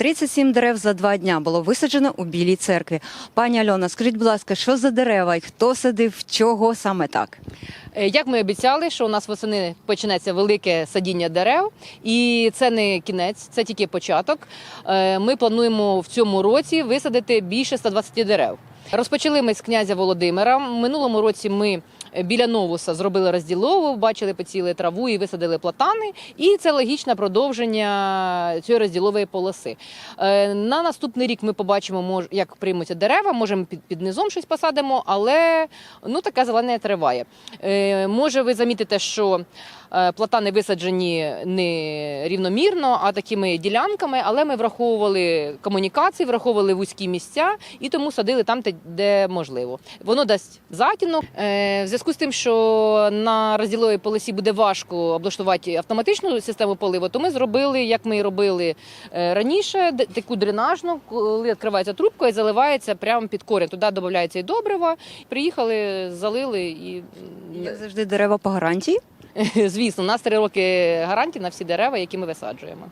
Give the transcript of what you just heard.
37 дерев за два дня було висаджено у Білій церкві. Пані Альона, скажіть, будь ласка, що за дерева і хто садив, чого саме так? Е, Як ми обіцяли, що у нас восени почнеться велике садіння дерев, і це не кінець, це тільки початок. Е, Ми плануємо в цьому році висадити більше 120 дерев. Розпочали ми з князя Володимира. Минулому році ми біля Новуса зробили розділову, бачили, поціли траву і висадили платани. І це логічне продовження цієї розділової полоси. Е, На наступний рік ми побачимо, як приймуться дерева. Можемо під, під низом щось посадимо, але ну таке зелене триває. Е, Може, ви замітите, що е, платани висаджені не рівномірно, а такими ділянками, але ми враховували комунікації, враховували вузькі місця і тому садили там, де можливо. Воно дасть затінок. Зв'язку з тим, що на розділовій полосі буде важко облаштувати автоматичну систему поливу, то ми зробили, як ми і робили е, раніше, таку дренажну, коли відкривається трубка і заливається прямо під корінь. Туди додається і добрива. Приїхали, залили і Як завжди, дерева по гарантії. Звісно, у нас три роки гарантії на всі дерева, які ми висаджуємо.